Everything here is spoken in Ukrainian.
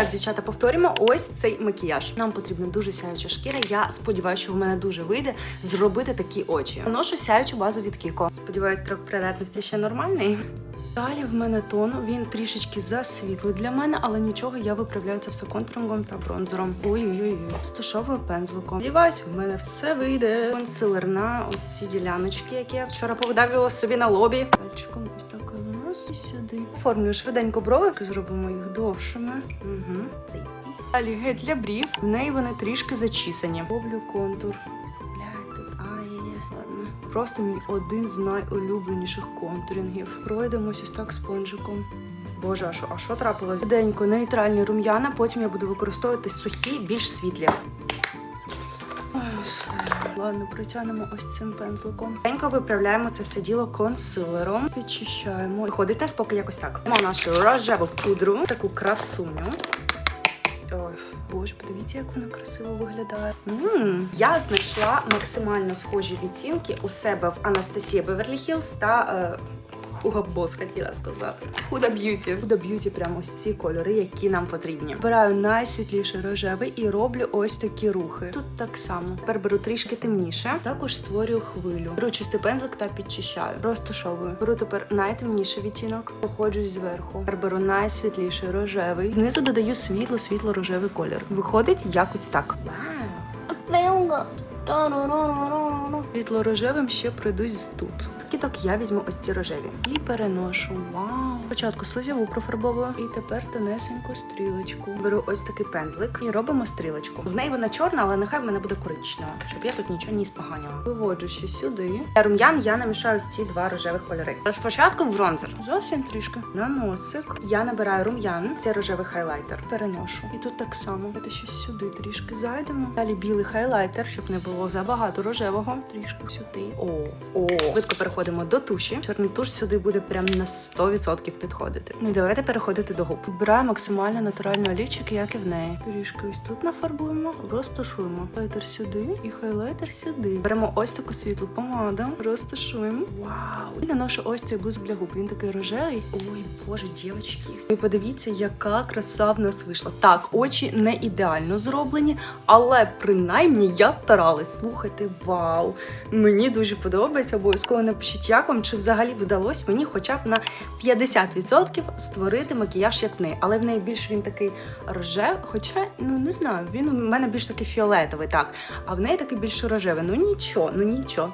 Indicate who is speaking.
Speaker 1: Так, дівчата, повторюємо ось цей макіяж. Нам потрібна дуже сяюча шкіра. Я сподіваюся, що в мене дуже вийде зробити такі очі. Ношу сяючу базу від Кіко. Сподіваюсь, строк придатності ще нормальний. Далі в мене тон, він трішечки засвітлий для мене, але нічого, я виправляю це все контурингом та бронзером. Ой-ой-ой, стушовую пензликом. Сподіваюсь, в мене все вийде. Консилер на ось ці діляночки, які я вчора повидавила собі на лобі. Пальчиком ось так і сюди. Оформлюю швиденько брови, зробимо їх довшими. Угу. Далі гель для брів. В неї вони трішки зачісані. Роблю контур. Блядь, тут ай-яй-яй. Ладно. Просто мій один з найулюбленіших контурінгів. Пройдемось ось так спонжиком. Боже, а що, а що трапилось? Денько, нейтральні рум'яна, потім я буду використовувати сухі, більш світлі. Ладно, протягнемо ось цим пензликом. Тенько виправляємо це все діло консилером. Підчищаємо. Виходить нас поки якось так. Маємо нашу рожеву пудру, таку красуню. Ой, боже, подивіться, як вона красиво виглядає. м Я знайшла максимально схожі відцінки у себе в Анастасії Беверлі Хілс та е, Hugo Boss, хотіла сказати. Huda Beauty. Huda Beauty прямо ось ці кольори, які нам потрібні. Бераю найсвітліший рожевий і роблю ось такі рухи. Тут так само. Тепер беру трішки темніше. Також створюю хвилю. Беру чистий пензлик та підчищаю. Розтушовую. Беру тепер найтемніший відтінок, проходжусь зверху. Тепер беру найсвітліший рожевий. Знизу додаю світло, світло рожевий колір. Виходить якось так. Світло рожевим ще пройдусь тут. З кіток я візьму ось ці рожеві і переношу. Вау! Спочатку слизову профарбовую і тепер тонесеньку стрілочку. Беру ось такий пензлик і робимо стрілочку. В неї вона чорна, але нехай в мене буде коричнева, щоб я тут нічого не споганяла. Виводжу ще сюди. Для рум'ян я намішаю ці два рожевих кольори. Спочатку бронзер. Зовсім трішки. На носик. Я набираю рум'ян. Це рожевий хайлайтер. Переношу. І тут так само. Давайте ще сюди трішки зайдемо. Далі білий хайлайтер, щоб не було забагато рожевого. Трішки сюди. О, о. Швидко переходимо до туші. Чорний туш сюди буде прям на 100% підходити. Ну і давайте переходити до губ. Підбираю максимально натуральний олівчик, як і в неї. Трішки ось тут нафарбуємо, розташуємо. Хайлайтер сюди і хайлайтер сюди. Беремо ось таку світлу помаду, розташуємо. Вау! І наношу ось цей блиск для губ. Він такий рожевий. Ой, боже, дівчатки. Ви подивіться, яка краса в нас вийшла. Так, очі не ідеально зроблені, але принаймні я старалась. Слухайте, вау! Мені дуже подобається. Обов'язково напишіть, як вам, чи взагалі вдалося мені хоча б на 50% створити макіяж, як в неї. Але в неї більш він такий рожев, хоча, ну не знаю, він у мене більш такий фіолетовий, так. А в неї такий більш рожевий. Ну нічого, ну нічого.